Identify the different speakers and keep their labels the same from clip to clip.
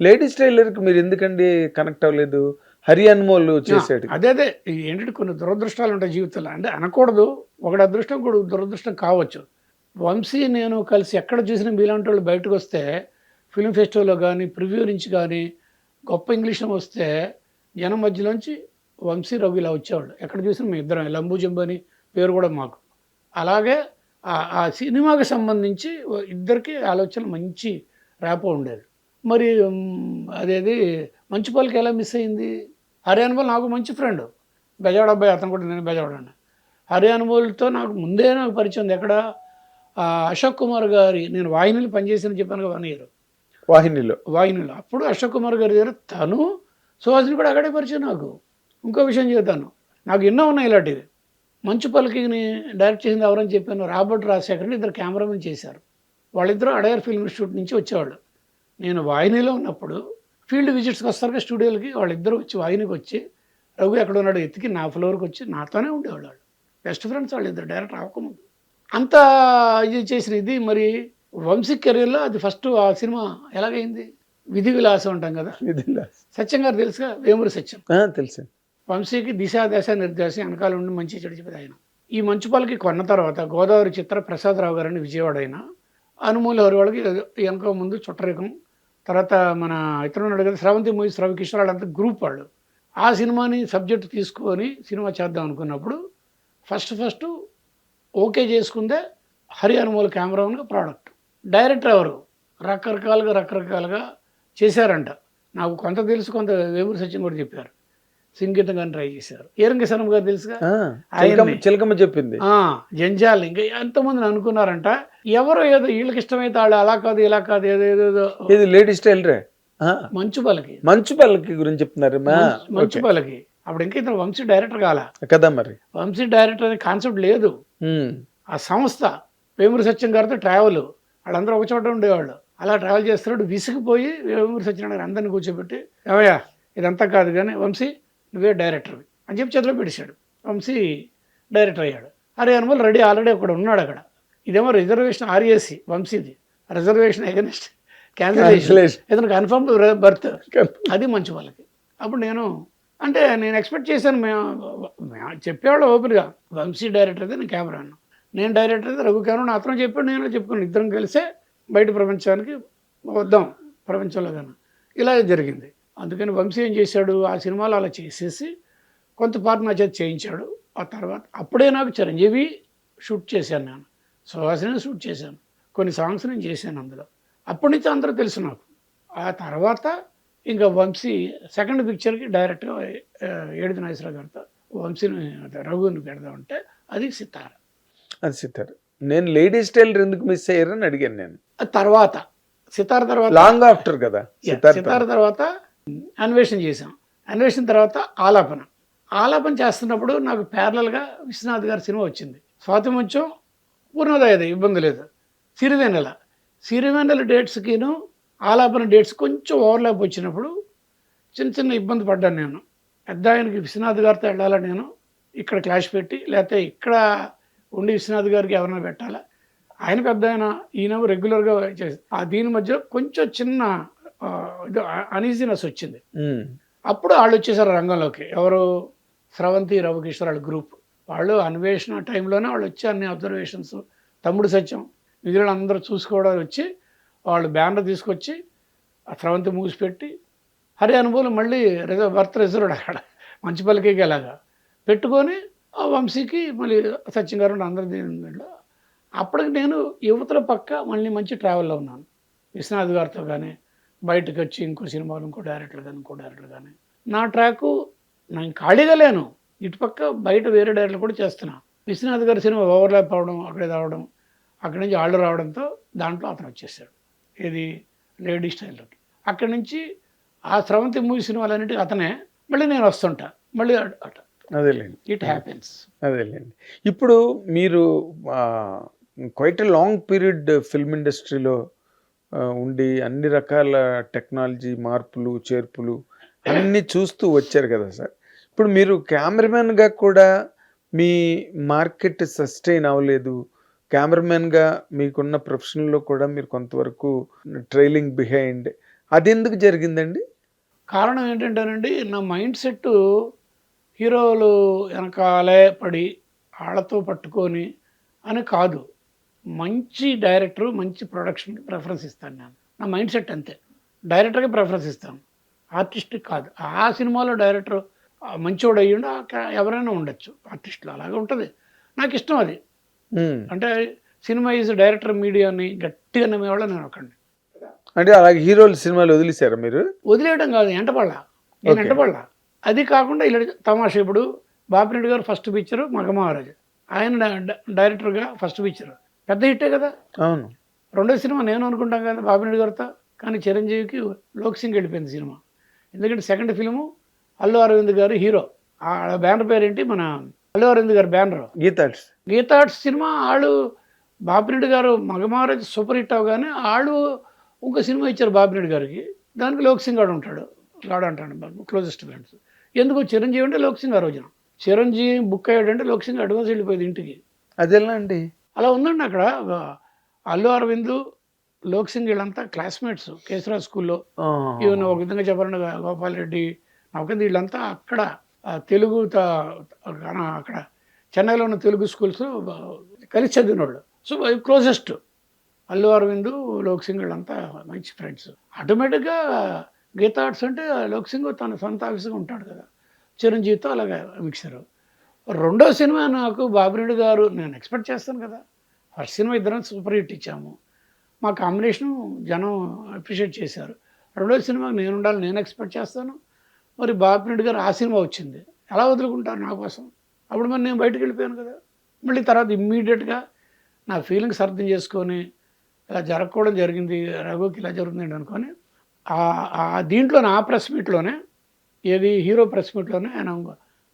Speaker 1: Ladies టైలర్కి మీరు ఎందుకండి connect అవ్వలేదు? హరి అన్మోల్ చేసాడు
Speaker 2: అదే అదే. ఏంటంటే కొన్ని దురదృష్టాలు ఉంటాయి జీవితంలో. అంటే అనకూడదు. ఒకటి అదృష్టం కూడా దురదృష్టం కావచ్చు. వంశీ నేను కలిసి ఎక్కడ చూసిన మీలాంటి వాళ్ళు బయటకు వస్తే ఫిల్మ్ ఫెస్టివల్లో కానీ ప్రివ్యూ నుంచి కానీ గొప్ప ఇంగ్లీష్లో వస్తే జనం మధ్యలోంచి వంశీ రఘు ఇలా వచ్చేవాళ్ళు. ఎక్కడ చూసినా మేము ఇద్దరం. లంబూ జంబు అని పేరు కూడా మాకు. అలాగే ఆ- ఆ సినిమాకి సంబంధించి ఇద్దరికి ఆలోచన మంచి ర్యాపో ఉండేది. మరి అదేది మంచి పలికి ఎలా మిస్ అయింది? హరి నాకు మంచి ఫ్రెండ్ బెజవాడ అబ్బాయి అతను కూడా నేను బెజవాడ హరి నాకు ముందే నాకు పరిచయం ఉంది. ఎక్కడ? అశోక్ కుమార్ గారి నేను వాహినిలో పనిచేసిన చెప్పాను కదా వన్ ఇయర్.
Speaker 1: వాహినిలో.
Speaker 2: వాహినిలో. అప్పుడు అశోక్ కుమార్ గారి దగ్గర తను సుహాసిని కూడా అక్కడే పరిచయం నాకు. ఇంకో విషయం చెబుతాను నాకు ఎన్నో ఉన్నాయి ఇలాంటివి. మంచు పలికిని డైరెక్ట్ చేసింది ఎవరని చెప్పాను. రాబర్ట్ రాజశేఖర్ని ఇద్దరు కెమెరామెన్ చేశారు. వాళ్ళిద్దరూ అడయర్ ఫిల్మ్ ఇన్స్టిట్యూట్ నుంచి వచ్చేవాళ్ళు. నేను వాహినిలో ఉన్నప్పుడు ఫీల్డ్ విజిట్స్కి వస్తారు స్టూడియోలకి వాళ్ళిద్దరూ వచ్చి వాహినికి వచ్చి రఘు ఎక్కడ ఉన్నాడు ఎత్తికి నా ఫ్లోర్కి వచ్చి నాతోనే ఉండేవాళ్ళు వాళ్ళు. బెస్ట్ ఫ్రెండ్స్ వాళ్ళు ఇద్దరు డైరెక్ట్ అవ్వకముందు అంత ఇది చేసిన ఇది మరి వంశీ కెరీర్లో అది ఫస్ట్ ఆ సినిమా ఎలాగైంది? విధి విలాసం అంటాం కదా.
Speaker 1: ఇదిలా.
Speaker 2: సత్యం గారు తెలుసుగా? వేమూరి సత్యం.
Speaker 1: తెలుసు.
Speaker 2: వంశీకి దిశ దశ నిర్దేశ వెనకాల ఉండి మంచి చెడు చెప్పేది ఆయన. ఈ మంచుపాలకి కొన్న తర్వాత గోదావరి చిత్ర ప్రసాదరావు గారని విజయవాడ ఆయన అనుమూల హరి వాళ్ళకి వెనక ముందు చుట్టరికం తర్వాత మన ఇతరు ఉన్నాడు కదా శ్రవంతి మూవీస్ రవికిషోర్ వాళ్ళంతా గ్రూప్ వాళ్ళు. ఆ సినిమాని సబ్జెక్ట్ తీసుకొని సినిమా చేద్దాం అనుకున్నప్పుడు first first okay చేసుకుందే Hari Anumula camera product. Director ఎవరు? రకరకాలుగా రకరకాలుగా చేశారంట. నాకు కొంత తెలుసు కొంత వేమూరి సత్యం కూడా చెప్పారు. సంగీతం కానీ ట్రై చేశారు. ఏరంగ శనం గారు తెలుసుగా.
Speaker 1: చిలకమ్మ- చెప్పింది.
Speaker 2: జంజాలు. ఇంకా ఎంతమంది అనుకున్నారంట? ఎవరో ఏదో వీళ్ళకి ఇష్టమైతే వాళ్ళు అలా కాదు ఇలా కాదు ఏదో ఏదో ఏదో.
Speaker 1: ఇది లేడీస్ టైలరే
Speaker 2: మంచు పలకి.
Speaker 1: మంచు పల్లకి గురించి చెప్తున్నారు
Speaker 2: మంచు. పలకి. అప్పుడు ఇంకా ఇతను వంశీ డైరెక్టర్ కాల.
Speaker 1: కదా మరి.
Speaker 2: వంశీ డైరెక్టర్ అనే కాన్సెప్ట్ లేదు. ఆ సంస్థ వేమూరి సత్యం గారితో ట్రావెల్. వాళ్ళందరూ ఒక చోట ఉండేవాళ్ళు. అలా ట్రావెల్ చేస్తున్నాడు విసిగిపోయి వేమూరి సత్యనారాయణ అందరిని కూర్చోబెట్టి ఏమయ్యా ఇదంతా కాదు కానీ వంశీ నువ్వే డైరెక్టర్వి అని చెప్పి చేతిలో పెట్టేశాడు. వంశీ డైరెక్టర్ అయ్యాడు. అరే అనుమల్ రెడీ ఆల్రెడీ అక్కడ ఉన్నాడు అక్కడ. ఇదేమో reservation RAC వంశీది. Reservation against cancellation. ఇతను కన్ఫర్మ్ బర్త్ అది మంచి వాళ్ళకి. అప్పుడు నేను అంటే నేను ఎక్స్పెక్ట్ చేశాను మేము మేము చెప్పేవాళ్ళు ఓపెన్గా. వంశీ డైరెక్టర్ అయితే నేను కెమెరా అన్నాను నేను డైరెక్టర్ అయితే రఘు కెమెరా అతను చెప్పాడు నేను చెప్పుకున్నాను. ఇద్దరం కలిసే బయట ప్రపంచానికి వద్దాం ప్రపంచంలో కానీ ఇలా జరిగింది. అందుకని వంశీ ఏం చేశాడు ఆ సినిమాలో అలా చేసేసి కొంత పార్ట్ నా చేతి చేయించాడు. ఆ తర్వాత అప్పుడే నాకు చిరంజీవి షూట్ చేశాను నేను. సుహాసిని షూట్ చేశాను కొన్ని సాంగ్స్ నేను చేశాను అందులో. అప్పటి నుంచి అందరూ తెలుసు నాకు. ఆ తర్వాత ఇంకా వంశీ సెకండ్ పిక్చర్కి డైరెక్ట్గా ఏడుది నాగేశ్వరరావు గారితో వంశీని అదే రఘుని పెడదామంటే అది సితార.
Speaker 1: అది సితార్. నేను లేడీస్ టైలర్ ఎందుకు మిస్ అయ్యారని అడిగాను నేను.
Speaker 2: తర్వాత సితార తర్వాత
Speaker 1: లాంగ్ ఆఫ్టర్ కదా? సితార్
Speaker 2: తర్వాత. అన్వేషణ చేశాం. అన్వేషణ తర్వాత ఆలాపన. ఆలాపన చేస్తున్నప్పుడు నాకు ప్యారలల్గా విశ్వనాథ్ గారి సినిమా వచ్చింది. స్వాతి ముత్యం పూర్ణోదయది ఇబ్బంది లేదు. సిరివెన్నెల. సిరివెన్నెల డేట్స్కిను ఆలాపన డేట్స్ కొంచెం ఓవర్లాప్ వచ్చినప్పుడు చిన్న చిన్న ఇబ్బంది పడ్డాను నేను. పెద్ద ఆయనకి విశ్వనాథ్ గారితో వెళ్ళాలా నేను. ఇక్కడ క్లాష్ పెట్టి లేకపోతే ఇక్కడ ఉండి విశ్వనాథ్ గారికి ఎవరైనా పెట్టాలా. ఆయన పెద్ద ఆయన ఈయన రెగ్యులర్గా చేసి ఆ దీని మధ్య కొంచెం చిన్న అనీజీనెస్ వచ్చింది. అప్పుడు వాళ్ళు వచ్చేసారు రంగంలోకి. ఎవరు? స్రవంతి రవికిషోర్ వాళ్ళ గ్రూప్ వాళ్ళు అన్వేషణ టైంలోనే వాళ్ళు వచ్చి అన్ని అబ్జర్వేషన్స్ తమ్ముడు సత్యం. మిగిలిన అందరూ చూసుకోవడానికి వచ్చి వాళ్ళు బ్యానర్ తీసుకొచ్చి ఆ స్రవంతి మూసిపెట్టి హరే హరి అనుభవం మళ్ళీ రిజర్వ్ భర్త రిజర్వ్డ్ అక్కడ. మంచి పలికేకి అలాగా పెట్టుకొని ఆ వంశీకి మళ్ళీ సత్యం గారు అందరి దీనిలో అప్పటికి నేను యువతల పక్క మళ్ళీ మంచి ట్రావెల్లో ఉన్నాను. విశ్వనాథ్ గారితో కానీ బయటకు వచ్చి ఇంకో సినిమాలు ఇంకో డైరెక్టర్ కానీ ఇంకో డైరెక్టర్ కానీ నా ట్రాకు నేను ఖాళీగా లేను. ఇటుపక్క బయట వేరే డైరెక్టర్ కూడా చేస్తున్నా. విశ్వనాథ్ గారి సినిమా ఓవర్లాప్ అవడం అక్కడే రావడం అక్కడి నుంచి ఆళ్ళు రావడంతో దాంట్లో అతను వచ్చేసాడు ఇది లేడీ స్టైల్లోకి. అక్కడి నుంచి ఆ స్రవంతి మూవీ సినిమాలన్నిటికీ అతనే మళ్ళీ నేను వస్తుంటా. మళ్ళీ అటు-
Speaker 1: అదేలేండి.
Speaker 2: It happens.
Speaker 1: అదేలేండి. ఇప్పుడు మీరు క్వైట్ లాంగ్ పీరియడ్ ఫిల్మ్ ఇండస్ట్రీలో ఉండి అన్ని రకాల టెక్నాలజీ మార్పులు చేర్పులు అన్నీ చూస్తూ వచ్చారు కదా సార్. ఇప్పుడు మీరు కెమెరామెన్గా కూడా మీ మార్కెట్ సస్టైన్ అవ్వలేదు. కెమెరామెన్గా మీకున్న ప్రొఫెషన్లో కూడా మీరు కొంతవరకు ట్రైలింగ్ బిహైండ్. అది ఎందుకు జరిగిందండి?
Speaker 2: కారణం ఏంటంటేనండి నా మైండ్ సెట్ హీరోలు వెనకాలే పడి వాళ్ళతో పట్టుకొని అని కాదు. మంచి డైరెక్టర్ మంచి ప్రొడక్షన్కి ప్రిఫరెన్స్ ఇస్తాను నేను. నా మైండ్ సెట్ అంతే. డైరెక్టర్కి ప్రిఫరెన్స్ ఇస్తాను. ఆర్టిస్ట్కి కాదు. ఆ సినిమాలో డైరెక్టర్ మంచివాడు అయ్యిండు ఎవరైనా ఉండొచ్చు. ఆర్టిస్టులు అలాగే ఉంటుంది. నాకు ఇష్టం అది. అంటే సినిమా ఈజ్ డైరెక్టర్ మీడియాని గట్టిగా నమ్మేవాళ్ళ నేను ఒకండి
Speaker 1: అంటే అలాగే హీరోలు సినిమాలు వదిలేశారా మీరు?
Speaker 2: వదిలేయడం కాదు ఎంటపడలా నేను. ఎంటపడలా అది కాకుండా ఇలా తమాషా ఇప్పుడు బాపిరెడ్డి గారు ఫస్ట్ పిక్చర్ మగమహారాజు. ఆయన డైరెక్టర్గా ఫస్ట్ పిక్చర్. పెద్ద హిట్టే కదా.
Speaker 1: అవును.
Speaker 2: రెండో సినిమా నేను అనుకుంటాం కదా బాపిరెడ్డి గారితో కానీ చిరంజీవికి లోక్ సింగ్ వెళ్ళిపోయింది సినిమా. ఎందుకంటే సెకండ్ ఫిల్ము అల్లు అరవింద్ గారు హీరో. ఆ బ్యానర్ పేరేంటి? మన అల్లు అరవింద్ గారి బ్యానర్.
Speaker 1: గీతాట్స్
Speaker 2: గీతార్ట్స్ సినిమా ఆడు బాపిరెడ్డి గారు మగమహారాజ్ సూపర్ హిట్ అవగానే ఆడు ఇంకో సినిమా ఇచ్చారు బాపిరెడ్డి గారికి. దానికి లోక్ సింగ్ గాడు ఉంటాడు. గాడు అంటాడు క్లోజెస్ట్ ఫ్రెండ్స్ ఎందుకు చిరంజీవి అంటే లోక్ సింగ్ ఆ రోజున. చిరంజీవి బుక్ అయ్యాడంటే లోక్ సింగ్ అడ్వాన్స్ వెళ్ళిపోయింది ఇంటికి.
Speaker 1: అది ఎలా అండి?
Speaker 2: అలా ఉందండి అక్కడ. అల్లు అరవింద్ లోక్ సింగ్ వీళ్ళంతా క్లాస్మేట్స్ కేసరా స్కూల్లో. ఈవెన్ ఒక విధంగా చెప్పాలంటే గోపాల్ రెడ్డి నవకంది వీళ్ళంతా అక్కడ తెలుగు అక్కడ చెన్నైలో ఉన్న తెలుగు స్కూల్స్ కలిసి చదివిన వాళ్ళు. సో క్లోజెస్ట్ అల్లు అరవిందు లోక్ సింగ్ వీళ్ళంతా మంచి ఫ్రెండ్స్ ఆటోమేటిక్గా గీతా ఆర్ట్స్ అంటే లోక్ సింగ్ తన సొంత ఆఫీస్గా ఉంటాడు కదా. చిరంజీవితో అలాగే మిక్సర్ రెండో సినిమా నాకు బాబిరెడ్డి గారు నేను ఎక్స్పెక్ట్ చేస్తాను కదా. ఫస్ట్ సినిమా ఇద్దరం సూపర్ హిట్ ఇచ్చాము. మా కాంబినేషను జనం అప్రిషియేట్ చేశారు. రెండో సినిమాకి నేను ఉండాలి నేను ఎక్స్పెక్ట్ చేస్తాను. మరి బాపిరెడ్డి గారు ఆ సినిమా వచ్చింది. ఎలా వదులుకుంటారు నా కోసం? అప్పుడు మరి నేను బయటకు వెళ్ళిపోయాను కదా. మళ్ళీ తర్వాత ఇమ్మీడియట్గా నా ఫీలింగ్స్ అర్థం చేసుకొని ఇలా జరగకపోవడం జరిగింది రఘుకి ఇలా జరుగుతుంది అనుకొని దీంట్లో ఆ ప్రెస్ మీట్లోనే ఏది హీరో ప్రెస్ మీట్లోనే ఆయన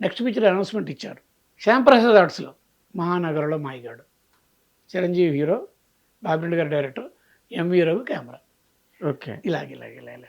Speaker 2: నెక్స్ట్ పిక్చర్ అనౌన్స్మెంట్ ఇచ్చారు. శ్యాంప్రసాద్ ఆర్ట్స్లో మహానగరంలో మాయిగాడు. చిరంజీవి హీరో బాబిరెడ్డి గారి director MV Raghu camera.
Speaker 1: Okay.
Speaker 2: ఇలాగ ఇలాగ ఇలా ఇలా